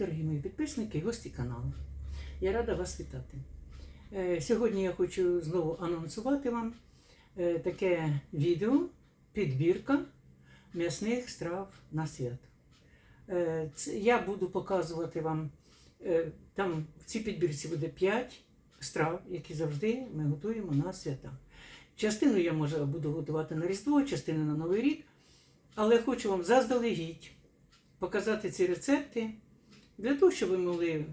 Дорогі мої підписники і гості каналу. Я рада вас вітати. Е, Сьогодні я хочу знову анонсувати вам е, таке відео підбірка м'ясних страв на свято. Е, Я буду показувати вам, там в цій підбірці буде 5 страв, які завжди ми готуємо на свята. Частину я може буду готувати на Різдво, частину на Новий рік, але хочу вам заздалегідь показати ці рецепти для того, щоб ви могли е,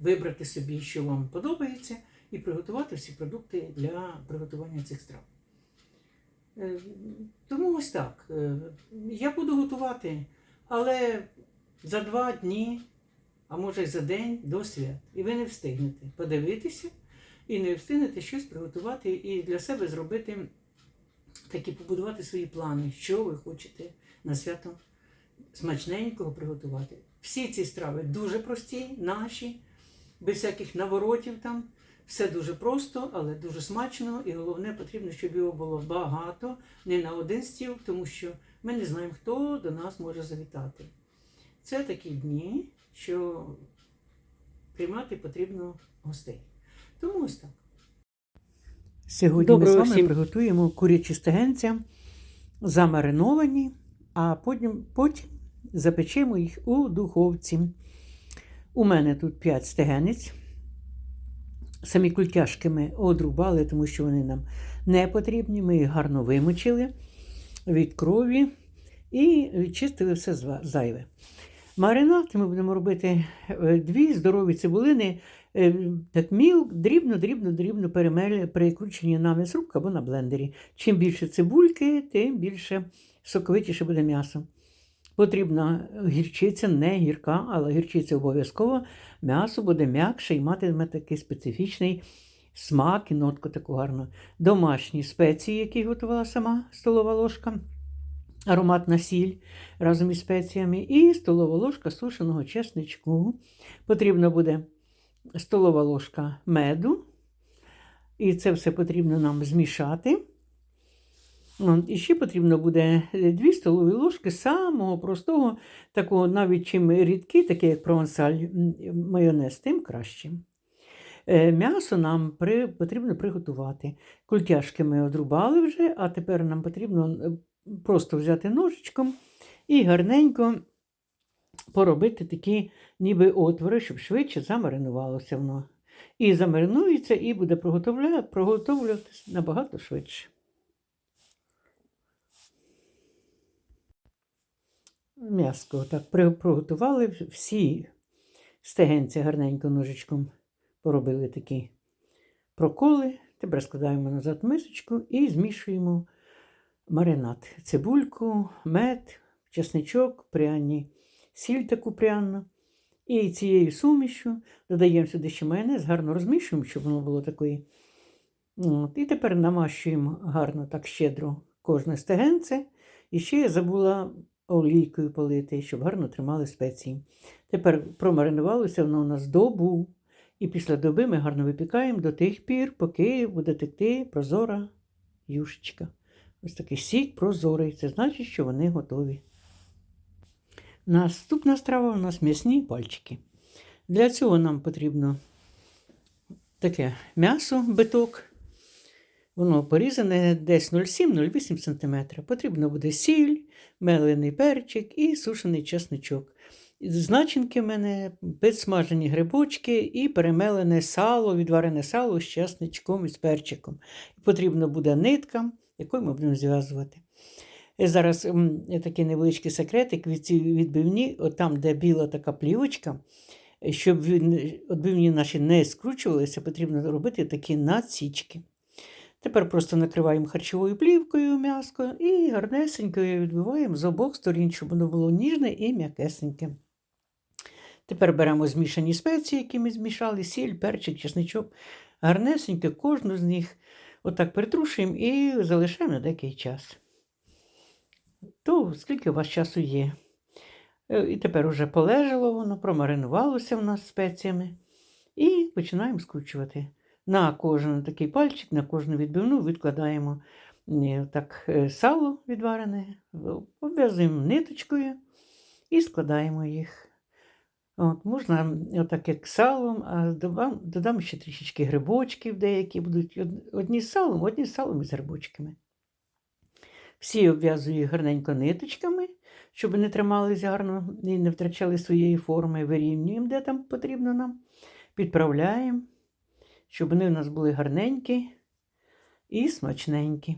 вибрати собі, що вам подобається, і приготувати всі продукти для приготування цих страв. Е, Тому ось так. Е, Я буду готувати, але за два дні, а може й за день до свят. І ви не встигнете подивитися і не встигнете щось приготувати і для себе зробити такі побудувати свої плани, що ви хочете на свято смачненького приготувати. Всі ці страви дуже прості, наші, без всяких наворотів там. Все дуже просто, але дуже смачно. І головне, потрібно, щоб його було багато, не на один стіл, тому що ми не знаємо, хто до нас може завітати. Це такі дні, що приймати потрібно гостей. Тому ось так. Сьогодні Доброго ми з вами всім. приготуємо курячі стегенця, замариновані, а потім, потім запечемо їх у духовці. У мене тут 5 стегенець. Самі культяшки ми одрубали, тому що вони нам не потрібні. Ми їх гарно вимочили від крові і відчистили все зайве. Маринад ми будемо робити е, дві здорові цибулини, е, так міл, дрібно, дрібно, дрібно перемелі, перекручені на м'ясрубку або на блендері. Чим більше цибульки, тим більше соковитіше буде м'ясо. Потрібна гірчиця, не гірка, але гірчиця обов'язково. М'ясо буде м'якше і матиме такий специфічний смак і нотку таку гарну. Домашні спеції, які готувала сама столова ложка, ароматна сіль разом із спеціями, і столова ложка сушеного чесничку. Потрібно буде столова ложка меду. І це все потрібно нам змішати. От, І ще потрібно буде 2 столові ложки самого простого, такого, навіть чим рідкий, такий як провансаль майонез, тим краще. Е, М'ясо нам потрібно приготувати. Культяшки ми одрубали вже, а тепер нам потрібно е, просто взяти ножичком і гарненько поробити такі ніби отвори, щоб швидше замаринувалося воно. І замаринується, і буде приготовля- приготовлюватися набагато швидше. М'яско так приготували всі стегенці гарненько ножичком поробили такі проколи. Тепер складаємо назад мисочку і змішуємо маринад. Цибульку, мед, чесничок, пряні, сіль таку пряну. І цією сумішю додаємо сюди ще майонез, гарно розмішуємо, щоб воно було такої. От. І тепер намащуємо гарно так щедро кожне стегенце. І ще я забула олійкою полити, щоб гарно тримали спеції. Тепер промаринувалося воно у нас добу. І після доби ми гарно випікаємо до тих пір, поки буде текти прозора юшечка. Ось такий сік прозорий. Це значить, що вони готові. Наступна страва у нас м'ясні пальчики. Для цього нам потрібно таке м'ясо, биток. Воно порізане десь 0,7-0,8 см. Потрібно буде сіль, мелений перчик і сушений чесничок. З в мене підсмажені грибочки і перемелене сало, відварене сало з чесничком і з перчиком. Потрібно буде нитка, якою ми будемо зв'язувати. Зараз такий невеличкий секретик від ці відбивні, от там, де біла така плівочка, е, щоб відбивні наші не скручувалися, потрібно робити такі надсічки. Тепер просто накриваємо харчовою плівкою м'яско і гарнесенько відбиваємо з обох сторін, щоб воно було ніжне і м'якесеньке. Тепер беремо змішані спеції, які ми змішали, сіль, перчик, чесничок. Гарнесенько кожну з них отак притрушуємо і залишаємо на деякий час. То скільки у вас часу є. Е, І тепер уже полежало воно, промаринувалося в нас спеціями. І починаємо скручувати. На кожен такий пальчик, на кожну відбивну відкладаємо е, так, е, сало відварене, обв'язуємо ниточкою і складаємо їх. От, Можна отак як салом, а додам, додам ще трішечки грибочків, деякі будуть одні з салом, одні з салом і з грибочками. Всі обв'язую гарненько ниточками, щоб не трималися гарно і не втрачали своєї форми. Вирівнюємо, де там потрібно нам. Підправляємо, щоб вони у нас були гарненькі і смачненькі.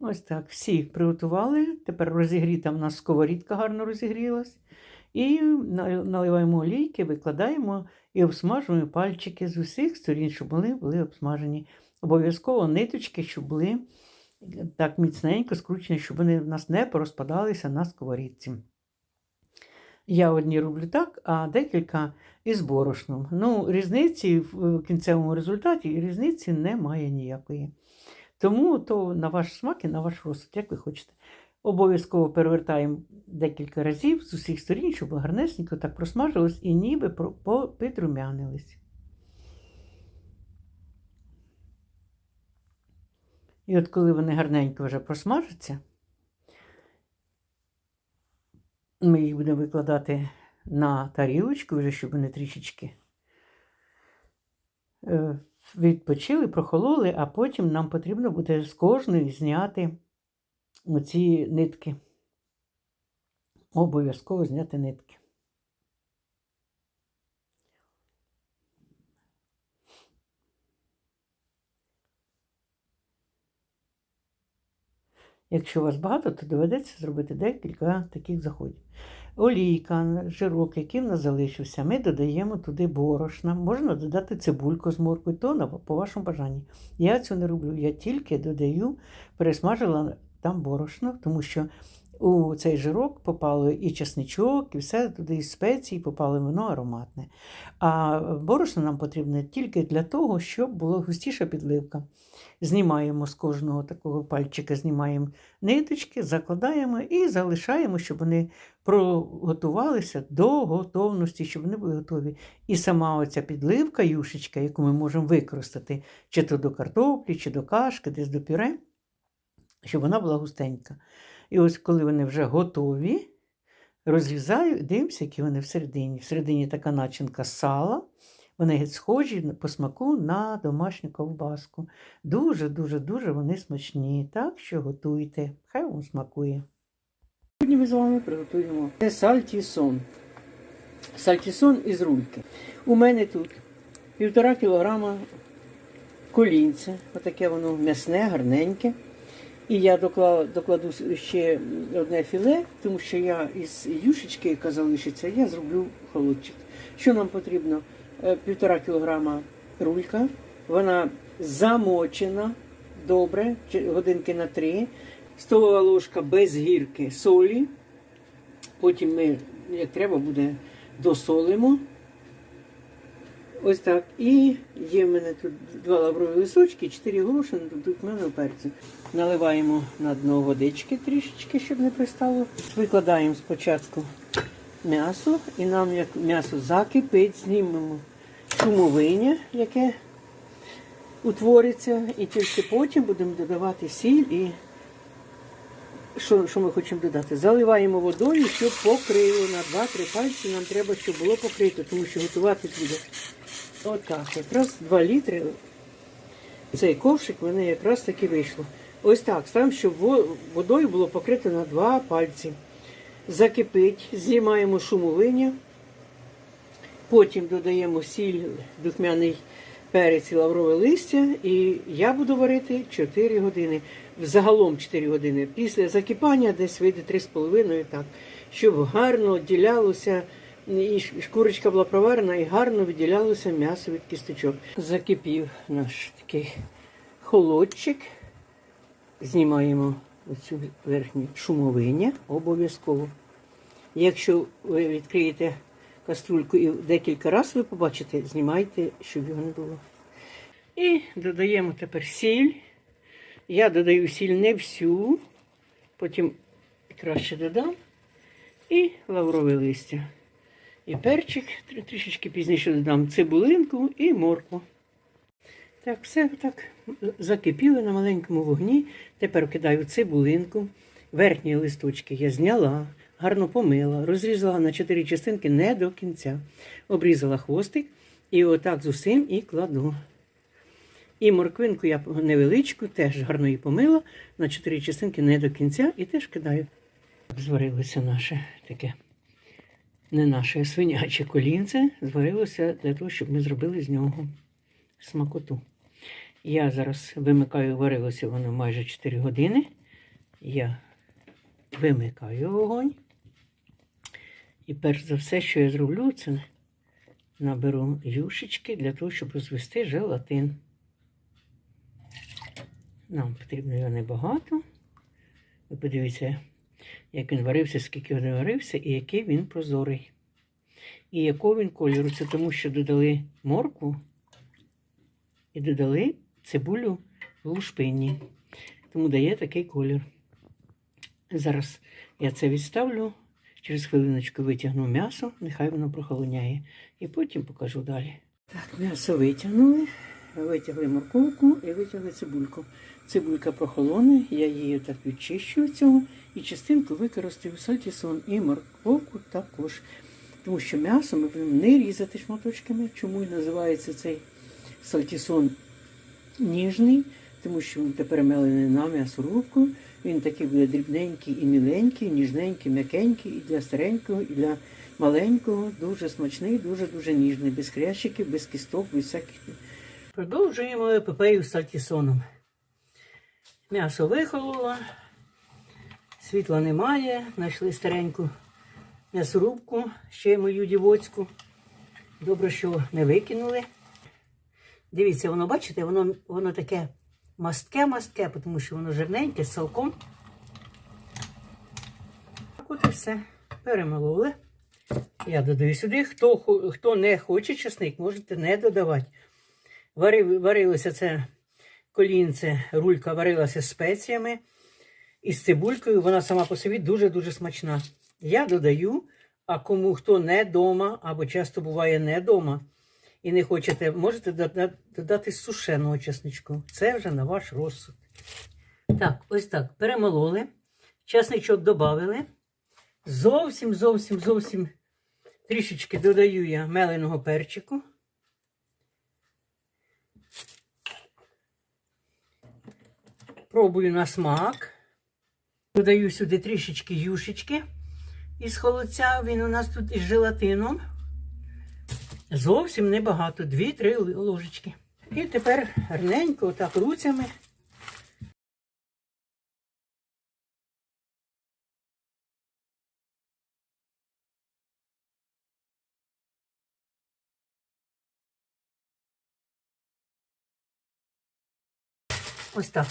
Ось так, всі приготували. Тепер розігріта в нас сковорідка гарно розігрілась. І наливаємо олійки, викладаємо і обсмажуємо пальчики з усіх сторін, щоб вони були обсмажені. Обов'язково ниточки, щоб були так міцненько скручені, щоб вони в нас не порозпадалися на сковорідці. Я одні роблю так, а декілька із борошном. Ну, різниці в кінцевому результаті різниці немає ніякої. Тому то на ваш смак і на ваш розсуд, як ви хочете. Обов'язково перевертаємо декілька разів з усіх сторін, щоб гарнесенько так просмажилось і ніби підрумянились. І от коли вони гарненько вже просмажаться, ми їх будемо викладати на тарілочку, вже щоб вони трішечки е, відпочили, прохололи, а потім нам потрібно буде з кожної зняти оці нитки. Обов'язково зняти нитки. Якщо у вас багато, то доведеться зробити декілька таких заходів. Олійка, жирок, який в нас залишився, ми додаємо туди борошна. Можна додати цибульку з моркою, то на- по вашому бажанні. Я цього не роблю, я тільки додаю, пересмажила там борошно, тому що у цей жирок попало і чесничок, і все туди і спеції, попало воно ароматне. А борошно нам потрібне тільки для того, щоб була густіша підливка. Знімаємо з кожного такого пальчика, знімаємо ниточки, закладаємо і залишаємо, щоб вони приготувалися до готовності, щоб вони були готові. І сама оця підливка, юшечка, яку ми можемо використати, чи то до картоплі, чи до кашки, десь до пюре, щоб вона була густенька. І ось коли вони вже готові, розрізаю і дивимося, які вони всередині. Всередині така начинка сала. Вони схожі по смаку на домашню ковбаску. Дуже-дуже дуже вони смачні. Так що готуйте, хай вам смакує. Сьогодні ми з вами приготуємо сальтісон. Сальтісон із рульки. У мене тут півтора кілограма колінця. Отаке воно м'ясне, гарненьке. І я докла- докладу ще одне філе, тому що я із юшечки, яка залишиться, я зроблю холодчик. Що нам потрібно? Е, Півтора кілограма рулька. Вона замочена добре, годинки на три. Столова ложка без гірки солі. Потім ми, як треба, буде досолимо. Ось так. І є в мене тут два лаврові лисочки, чотири горошини, тут в мене перцю. Наливаємо на дно водички трішечки, щоб не пристало. Викладаємо спочатку м'ясо, і нам, як м'ясо закипить, знімемо шумовиння, яке утвориться, і тільки потім будемо додавати сіль і що, що ми хочемо додати? Заливаємо водою, щоб покрило на 2-3 пальці. Нам треба, щоб було покрито, тому що готувати буде отак. Якраз 2 літри. Цей ковшик в мене якраз таки вийшло. Ось так. Ставимо, щоб водою було покрито на 2 пальці. Закипить, знімаємо шумовиння. Потім додаємо сіль, духмяний перець і лаврове листя. І я буду варити 4 години. Загалом 4 години. Після закипання десь вийде 3,5 так, щоб гарно відділялося, і шкурочка була проварена, і гарно відділялося м'ясо від кісточок. Закипів наш такий холодчик. Знімаємо оцю верхню шумовиння обов'язково. Якщо ви відкриєте каструльку і декілька разів ви побачите, знімайте, щоб його не було. І додаємо тепер сіль. Я додаю сіль не всю, потім краще додам. І лаврове листя. І перчик трішечки пізніше додам цибулинку і моркву. Так, все так закипіло на маленькому вогні. Тепер кидаю цибулинку. Верхні листочки я зняла. гарно помила, розрізала на чотири частинки не до кінця. Обрізала хвостик і отак з усім і кладу. І морквинку я невеличку, теж гарно її помила на чотири частинки не до кінця і теж кидаю. Зварилося наше таке не наше свиняче колінце, зварилося для того, щоб ми зробили з нього смакоту. Я зараз вимикаю, варилося воно майже 4 години. Я вимикаю вогонь. І перш за все, що я зроблю, це наберу юшечки для того, щоб розвести желатин. Нам потрібно його небагато. Ви подивіться, як він варився, скільки він варився, і який він прозорий. І якого він кольору. Це тому, що додали моркву і додали цибулю в лушпині. Тому дає такий колір. Зараз я це відставлю. Через хвилиночку витягну м'ясо, нехай воно прохолоняє. І потім покажу далі. Так, м'ясо витягнули, витягли морковку і витягли цибульку. Цибулька прохолоне, я її так відчищу від цього і частинку використаю сальтісон і морковку також. Тому що м'ясо ми будемо не різати шматочками. Чому і називається цей сальтісон ніжний, тому що він тепер мелений на м'ясорубку. Він такий буде дрібненький і міленький, ніжненький, м'якенький і для старенького, і для маленького. Дуже смачний, дуже-дуже ніжний, без хрящиків, без кісток, без всяких. Продовжуємо епопею з сальтісоном. М'ясо вихололо, світла немає. Знайшли стареньку м'ясорубку, ще мою дівоцьку. Добре, що не викинули. Дивіться, воно, бачите, воно, воно таке мастке-мастке, тому що воно жирненьке, з салком. Так от і все. Перемололи. Я додаю сюди. Хто, хто не хоче чесник, можете не додавати. Варилося це колінце, рулька варилася спеціями і з цибулькою. Вона сама по собі дуже-дуже смачна. Я додаю, а кому хто не вдома, або часто буває не вдома, і не хочете, можете додати сушеного чесничку. Це вже на ваш розсуд. Так, ось так. Перемололи. Чесничок додали. Зовсім, зовсім, зовсім трішечки додаю я меленого перчику. Пробую на смак. Додаю сюди трішечки юшечки із холодця. Він у нас тут із желатином. Зовсім небагато, 2-3 ложечки. І тепер гарненько, отак руцями. Ось так.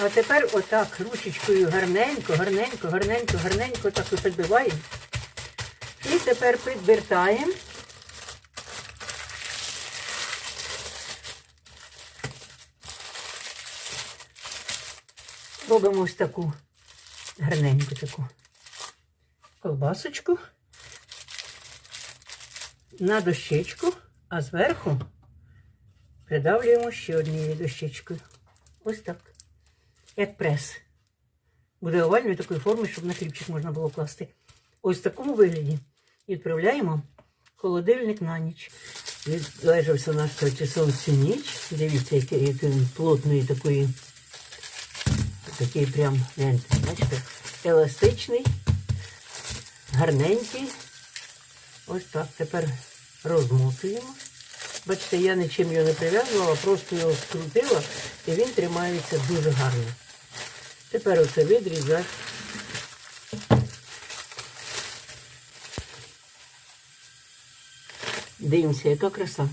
А тепер отак ручечкою гарненько, гарненько, гарненько, гарненько так підбиваємо. І тепер підвертаємо. Робимо ось таку гарненьку таку колбасочку на дощечку, а зверху придавлюємо ще однією дощечкою. Ось так. Як прес. Буде овальної такої форми, щоб на хлібчик можна було класти. Ось в такому вигляді. Відправляємо холодильник на ніч. Відлежався наш часом всю ніч. Дивіться, який, який він плотної такої. Такий прям, бачите, еластичний, гарненький. Ось так тепер розмотуємо. Бачите, я нічим його не прив'язувала, просто його скрутила і він тримається дуже гарно. Тепер оце відрізати. Дивимося, яка краса.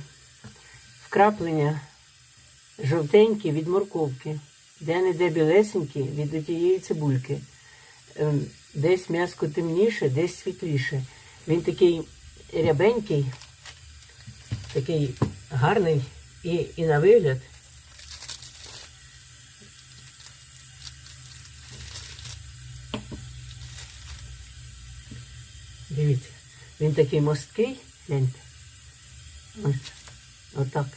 Вкраплення жовтенькі від морковки, де-не-де білесенькі від тієї цибульки. Ем, Десь м'яско темніше, десь світліше. Він такий рябенький, такий гарний і, і на вигляд. Дивіться, він такий мосткий, гляньте. Ось, отак.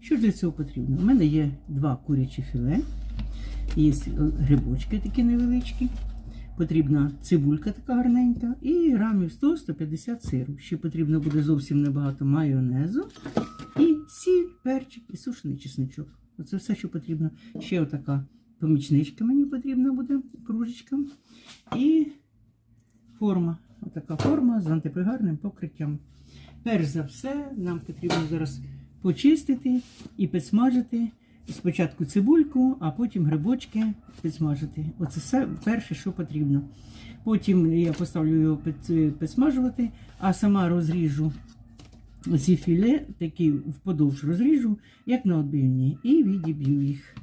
Що для цього потрібно? У мене є два курячі філе. Є грибочки такі невеличкі. Потрібна цибулька така гарненька і грамів 100-150 сиру. Ще потрібно буде зовсім небагато майонезу. І сіль, перчик і сушений чесничок. Оце все, що потрібно. Ще отака помічничка мені потрібна буде, кружечка. І форма. Отака форма з антипригарним покриттям. Перш за все, нам потрібно зараз почистити і підсмажити. Спочатку цибульку, а потім грибочки підсмажити. Оце все перше, що потрібно. Потім я поставлю його під- підсмажувати, а сама розріжу ці філе, такі вподовж розріжу, як на отбивні, і відіб'ю їх.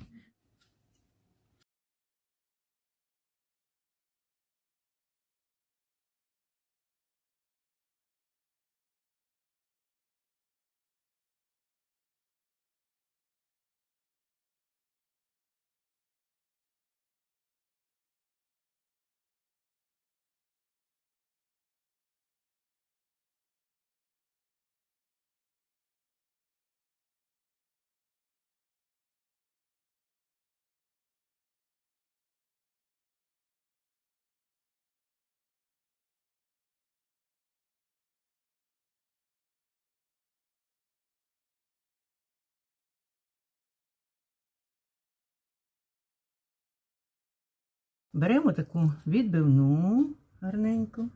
Беремо таку відбивну гарненьку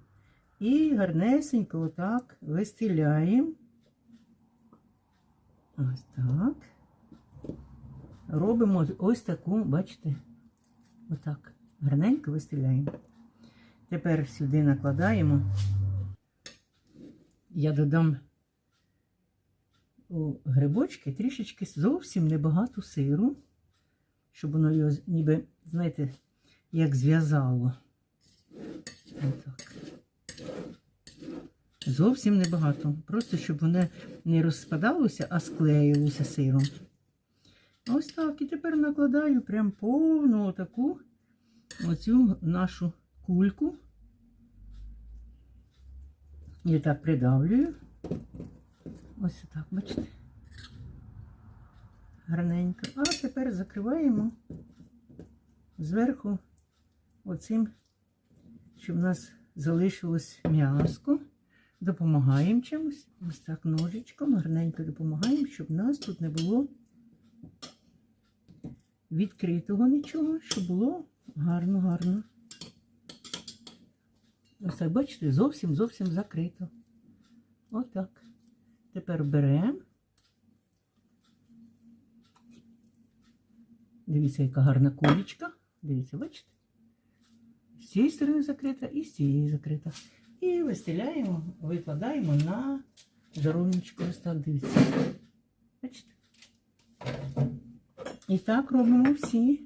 і гарнесенько отак вистеляємо. Ось так. Робимо ось таку, бачите, отак. Гарненько вистеляємо. Тепер сюди накладаємо. Я додам у грибочки трішечки зовсім небагато сиру, щоб воно його ніби, знаєте, як зв'язало. Зовсім небагато. Просто щоб воно не розпадалося, а склеїлося сиром. Ось так. І тепер накладаю прям повну таку оцю нашу кульку. І так придавлюю. Ось так, бачите. Гарненько. А тепер закриваємо зверху оцим, щоб в нас залишилось м'яско. Допомагаємо чимось. Ось так ножичком гарненько допомагаємо, щоб в нас тут не було відкритого нічого, щоб було гарно-гарно. Ось так, бачите, зовсім зовсім закрито. Отак. Тепер беремо. Дивіться, яка гарна кулечка. Дивіться, бачите? З цієї сторони закрита і з цієї закрита. І вистеляємо, викладаємо на жаровничку. Ось так, дивіться. І так робимо всі.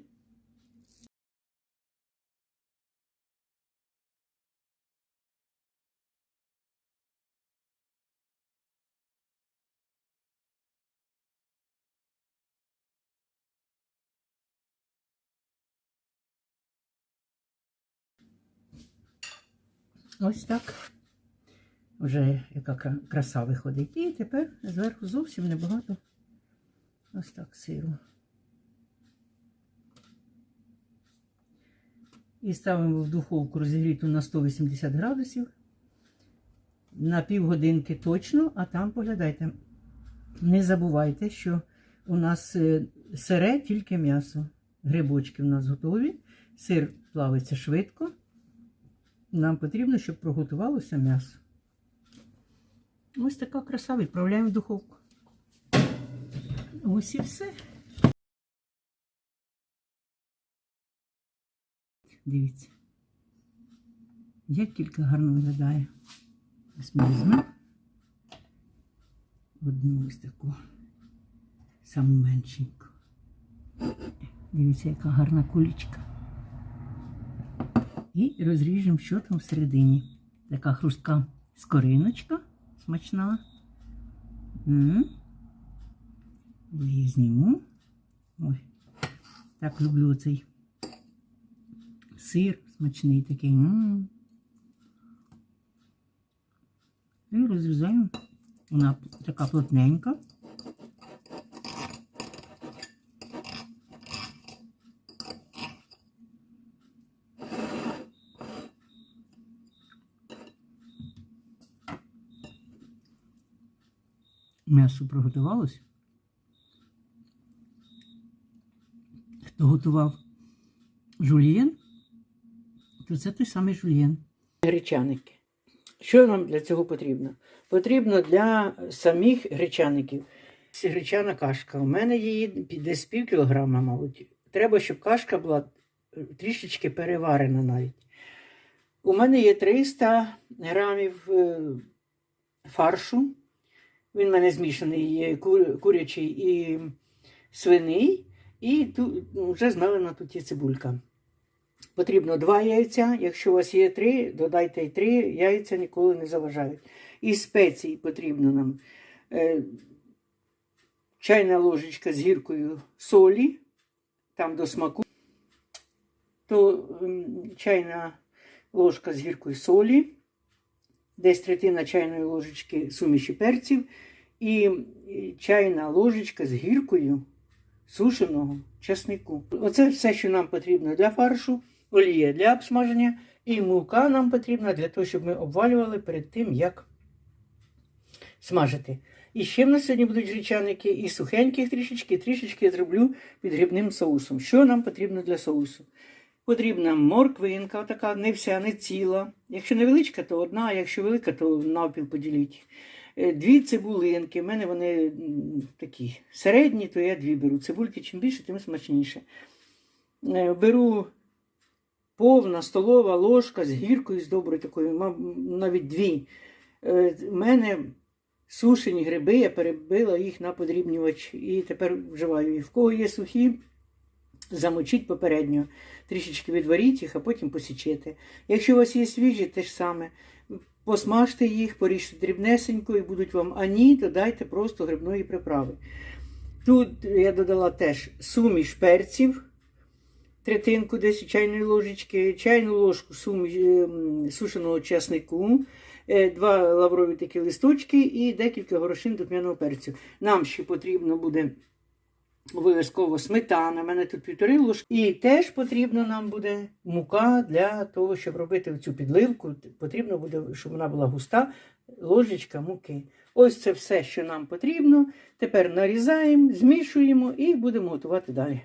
Ось так. Вже яка краса виходить. І тепер зверху зовсім небагато. Ось так сиру. І ставимо в духовку розігріту на 180 градусів. На півгодинки точно, а там поглядайте. Не забувайте, що у нас е, сире тільки м'ясо. Грибочки у нас готові. Сир плавиться швидко. Нам потрібно, щоб приготувалося м'ясо. Ось така краса. Відправляємо в духовку. Ось і все. Дивіться. Як тільки гарно виглядає. Ось ми візьмемо одну ось таку саму меншеньку. Дивіться, яка гарна кулечка. І розріжемо, що там всередині. Така хрустка скориночка смачна. М. Її зніму. Ой, так люблю цей сир смачний такий. М. І розрізаємо. Вона така плотненька. М'ясо приготувалось. Хто готував жульєн, то це той самий жульєн. Гречаники. Що нам для цього потрібно? Потрібно для самих гречаників. Гречана кашка. У мене її десь пів кілограма, мабуть. Треба, щоб кашка була е, трішечки переварена навіть. У мене є 300 грамів е, фаршу. Він в мене змішаний кур- курячий і свиний. І тут ну, вже змелена тут є цибулька. Потрібно два яйця. Якщо у вас є три, додайте й три. Яйця ніколи не заважають. І спецій потрібно нам е, чайна ложечка з гіркою солі, там до смаку. То ем, чайна ложка з гіркою солі, десь третина чайної ложечки суміші перців і чайна ложечка з гіркою сушеного часнику. Оце все, що нам потрібно для фаршу, олія для обсмаження, і мука нам потрібна для того, щоб ми обвалювали перед тим, як смажити. І ще в нас сьогодні будуть гречаники, і сухеньких трішечки, трішечки зроблю під грибним соусом. Що нам потрібно для соусу? Потрібна морквинка, така не вся, не ціла. Якщо невеличка, то одна, а якщо велика, то навпіл поділіть. Е, Дві цибулинки. У мене вони такі середні, то я дві беру. Цибульки чим більше, тим смачніше. Е, Беру повна столова ложка з гіркою, з доброю такою, навіть дві. Е, У мене сушені гриби, я перебила їх на подрібнювач і тепер вживаю їх. В кого є сухі, замочіть попередньо, трішечки відваріть їх, а потім посічете. Якщо у вас є свіжі, те ж саме. Посмажте їх, поріжте дрібнесенько і будуть вам ані, додайте просто грибної приправи. Тут я додала теж суміш перців, третинку десь чайної ложечки, чайну ложку суміш, ем, сушеного чеснику, е, два лаврові такі листочки і декілька горошин духмяного перцю. Нам ще потрібно буде обов'язково сметана. У мене тут півтори ложки. І теж потрібна нам буде мука для того, щоб робити цю підливку. Потрібно буде, щоб вона була густа, ложечка муки. Ось це все, що нам потрібно. Тепер нарізаємо, змішуємо і будемо готувати далі.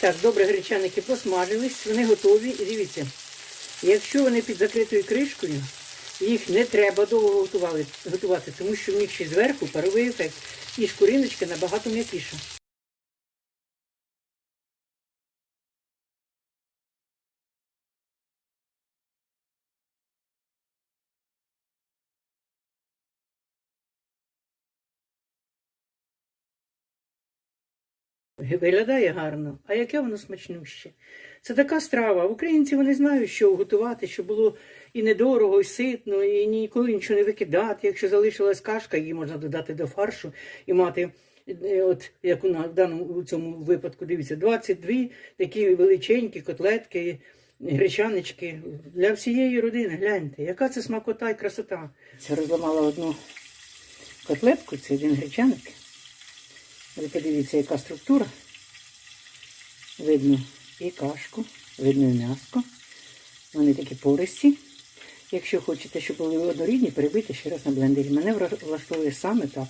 Так, добре, гречаники посмажились, вони готові. І дивіться, якщо вони під закритою кришкою, їх не треба довго готувати, тому що в них ще зверху паровий ефект. І шкуриночка набагато м'якіша. Виглядає гарно, а яке воно смачнуще. Це така страва. Українці вони знають, що готувати, щоб було і недорого, і ситно, і ніколи нічого не викидати. Якщо залишилась кашка, її можна додати до фаршу і мати, е, от як у даному у цьому випадку, дивіться, 22 такі величенькі котлетки, гречанички для всієї родини. Гляньте, яка це смакота і красота. Це розламала одну котлетку, це один гречаник. Ви подивіться, яка структура. Видно і кашку, видно і м'яско. Вони такі пористі. Якщо хочете, щоб були однорідні, перебийте ще раз на блендері. Мене влаштовує саме так.